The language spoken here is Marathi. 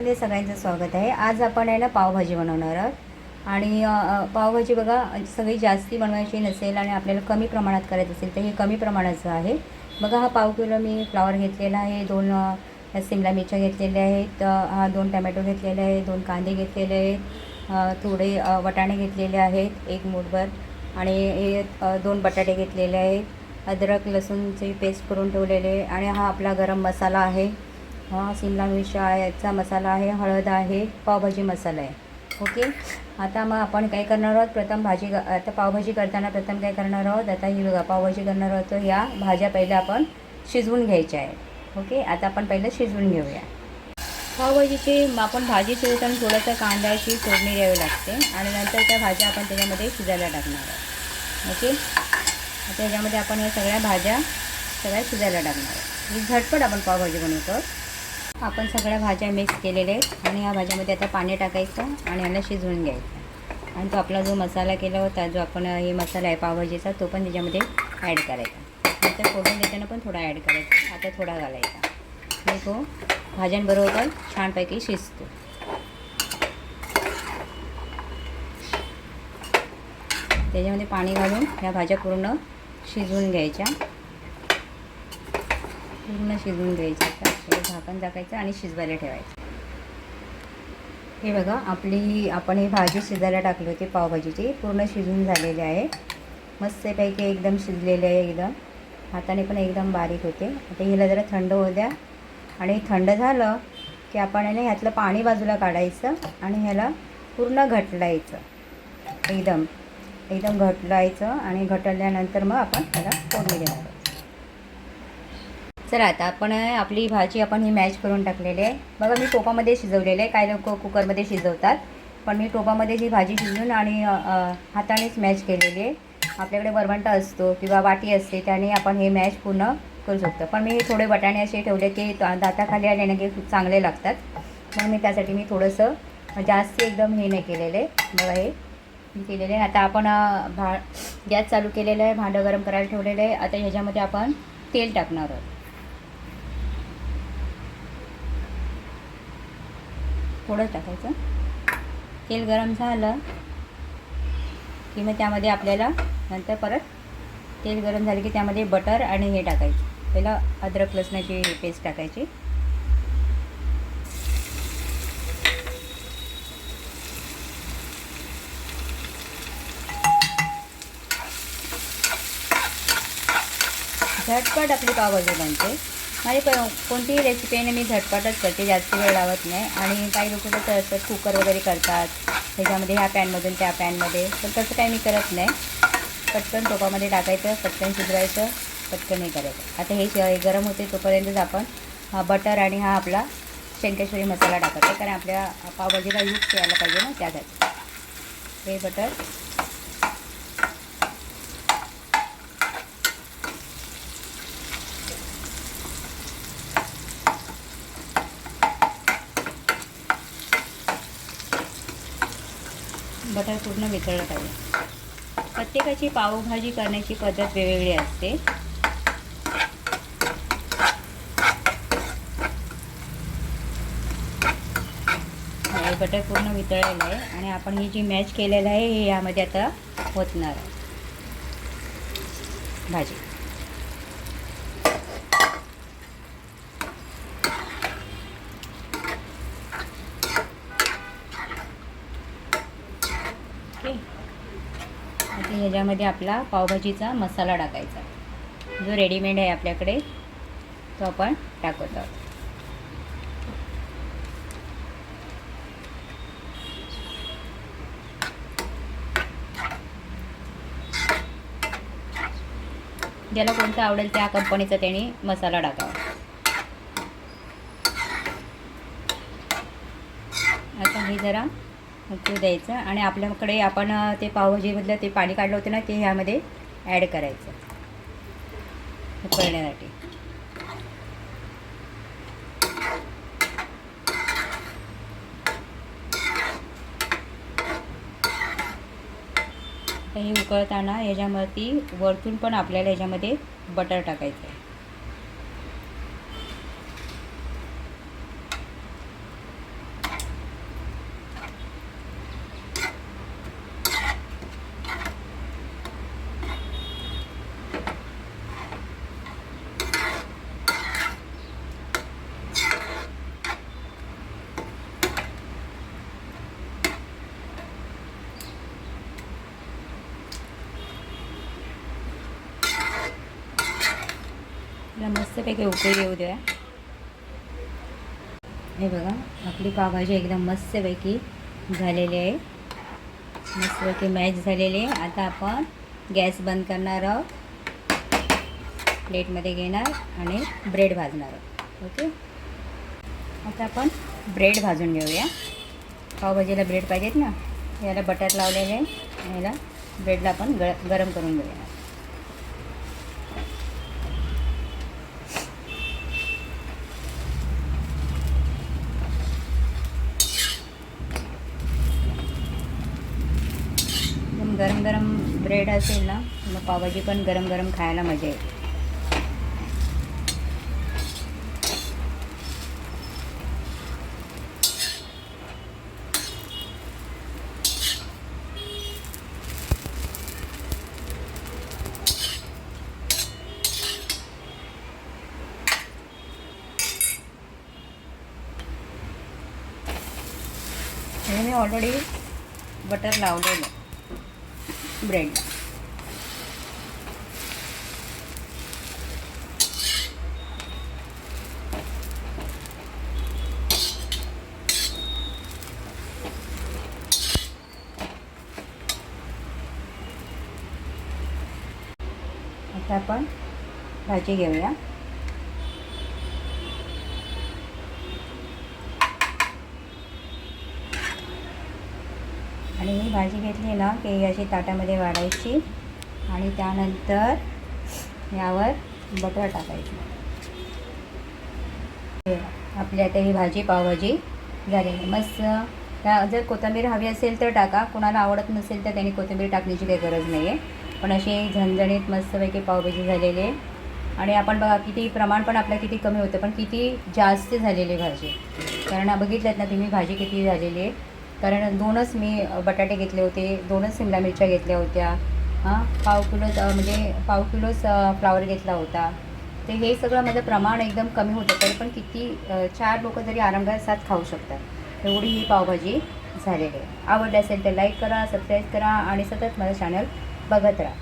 मध्ये सगळ्यांचं स्वागत आहे. आज आपण आहे ना पावभाजी बनवणार आहोत. आणि पावभाजी बघा सगळी जास्ती बनवायची नसेल आणि आपल्याला कमी प्रमाणात करायचं असेल तर हे कमी प्रमाणाचं आहे. बघा हा पाव किलो मी फ्लावर घेतलेला आहे दोन सिमला मिरच्या घेतलेल्या आहेत हा दोन टमॅटो घेतलेले आहेत दोन कांदे घेतलेले आहेत थोडे वटाणे घेतलेले आहेत एक मूठभर आणि हे दोन बटाटे घेतलेले आहेत अद्रक लसूणची पेस्ट करून ठेवलेले आहे आणि हा आपला गरम मसाला आहे. हा शिमला मिरच्या मसाला आहे हळद आहे पावभाजी मसाला आहे. ओके? आता मग आपण काय करणार आहोत? प्रथम भाजी आता पावभाजी करताना प्रथम काय करणार आहोत? आता ही बघा पावभाजी करणार आहोत. तर या भाज्या पहिल्या आपण शिजवून घ्यायच्या आहेत. ओके? आता आपण पहिलं शिजवून घेऊया. पावभाजीची आपण भाजी शिजवताना थोडंसं कांद्याची फोडणी द्यावी लागते. आणि नंतर त्या भाज्या आपण त्याच्यामध्ये शिजायला टाकणार आहोत. ओके? आता आपण या सगळ्या भाज्या सगळ्या शिजायला टाकणार आहोत. म्हणजे झटपट आपण पावभाजी बनवतो. आपण सगळ्या भाज्या मिक्स केलेल्या आहेत आणि या भाज्यामध्ये आता पाणी टाकायचं आणि याला शिजवून घ्यायचं. आणि तो आपला जो मसाला केला होता जो आपण हे मसाला आहे पावभाजीचा तो पण त्याच्यामध्ये ॲड करायचा. नंतर फोडून देताना पण थोडा ॲड करायचा. आता थोडा घालायचा. आणि तो भाज्यांबरोबर छानपैकी शिजतो. त्याच्यामध्ये पाणी घालून ह्या भाज्या पूर्ण शिजवून घ्यायच्या. पूर्ण शिजवून घ्यायच्या. आता झाकण टाकायचं आणि शिजवायला ठेवायचं. हे बघा आपली आपण ही भाजी शिजायला टाकली होती पावभाजीची. पूर्ण शिजून झालेली आहे. मस्तपैकी एकदम शिजलेले आहे एकदम. हाताने पण एकदम बारीक होते. आता हिला जरा थंड होऊ द्या. आणि थंड झालं की आपण याने ह्यातलं पाणी बाजूला काढायचं आणि ह्याला पूर्ण घटलायचं. एकदम. एकदम घटलायचं आणि घटल्यानंतर मग आपण त्याला फोडणी देणार चला आता आपण आपली भाजी आपण ही मॅच करून टाकलेली आहे. बघा मी टोपामध्ये शिजवलेलं आहे. काही लोक कुकरमध्ये शिजवतात. पण मी टोपामध्ये ही भाजी शिजवून आणि हातानेच मॅच केलेली आहे. आपल्याकडे वरवंटा असतो किंवा वाटी असते त्याने आपण हे मॅच पूर्ण करू शकतो. पण मी थोडे बटाणे असे ठेवले की दाताखाली आले ना की खूप चांगले लागतात. म्हणून मी त्यासाठी मी थोडंसं जास्त एकदम हे नाही केलेलं. आहे बघा हे. मी केलेलं आहे. आता आपण भा गॅस चालू केलेलं आहे. भांडं गरम करायला ठेवलेलं आहे. आता ह्याच्यामध्ये आपण तेल टाकणार आहोत. थोडं टाकायचं. तेल गरम झालं की मग त्यामध्ये आपल्याला नंतर परत तेल गरम झाले की त्यामध्ये बटर आणि हे टाकायचं. पहिला अद्रक लसणाची पेस्ट टाकायची. झटपट आपली पावभाजी बनते. माझी प कोणतीही रेसिपी आहे ना मी झटपटच करते जास्त वेळ लावत नाही. आणि काही लोक कसं असतात कुकर वगैरे करतात. त्याच्यामध्ये ह्या पॅनमधून त्या पॅनमध्ये तर तसं काही मी करत नाही. पटकन टोपामध्ये टाकायचं पटकन शिजवायचं पटकन हे करायचं. आता हे गरम होते तोपर्यंतच आपण हा बटर आणि हा आपला शंकेश्वरी मसाला टाकायचा. कारण आपल्या पावभाजीला यूज करायला पाहिजे ना त्यासाठी. हे बटर बटर पूर्ण वितळलं पाहिजे. प्रत्येकाची पावभाजी करण्याची पद्धत वेगवेगळी असते. बटर पूर्ण वितळलेलं आहे आणि आपण ही जी मॅच केलेलं आहे हे यामध्ये आता होतणार आहे भाजी. आता ह्याच्यामध्ये आपला पावभाजीचा मसाला टाकायचा. जो रेडीमेड आहे आपल्याकडे तो आपण टाकत आहोत. ज्याला कोणता आवडेल त्या कंपनीचा त्याने मसाला टाकावा. आता हे जरा उकळू द्यायचं आणि आपल्याकडे आपण ते पावभाजीमधलं ते पाणी काढलं होतं ना ते ह्यामध्ये ॲड करायचं. उकळण्यासाठी हे उकळताना ह्याच्यामध्ये वरतून पण आपल्याला ह्याच्यामध्ये बटर टाकायचं आहे. मस्तपैकी उकळी येऊ द्या. हे बघा आपली पावभाजी एकदम मस्तपैकी झालेली आहे. मस्तपैकी मॅच झालेली आहे. आता आपण गॅस बंद करणार आहोत. प्लेटमध्ये घेणार आणि ब्रेड भाजणार आहोत. ओके? आता आपण ब्रेड भाजून घेऊया. पावभाजीला ब्रेड पाहिजेत ना? याला बटर लावलेले आहे. याला ब्रेडला आपण ग गरम करून घेऊया एकदम गरम गरम ब्रेड असेल ना मग पावभाजी पण गरम गरम खायला मजा येते. मी ऑलरेडी बटर लावलेलं ब्रेड. आता आपण भाजी घेऊया. आणि ही भाजी घेतली ना की अशी ताटामध्ये वाढायची आणि त्यानंतर यावर बटर टाकायची. आपली आता ही भाजी पावभाजी झालेली. मस्त त्या जर कोथिंबीर हवी असेल तर टाका. कोणाला आवडत नसेल तर त्यांनी कोथिंबीर टाकण्याची काही गरज नाही आहे पण अशी झणझणीत मस्तपैकी पावभाजी झालेली आहे. आणि आपण बघा किती प्रमाण पण आपलं किती कमी होतं पण किती जास्त झालेली भाजी. कारण बघितल्यात ना तुम्ही भाजी किती झालेली आहे. कारण दोनच मी बटाटे घेतले होते दोनच शिमला मिरच्या घेतल्या होत्या. हां पाव किलो म्हणजे पाव किलोच फ्लावर घेतला होता. ते हे सगळं माझं प्रमाण एकदम कमी होतं तरी पण किती चार लोक जरी आरामदायक साथ खाऊ शकतात. एवढी ही पावभाजी झालेली आहे. आवडली असेल तर लाईक करा सबस्क्राईब करा आणि सतत माझं चॅनल बघत राहा.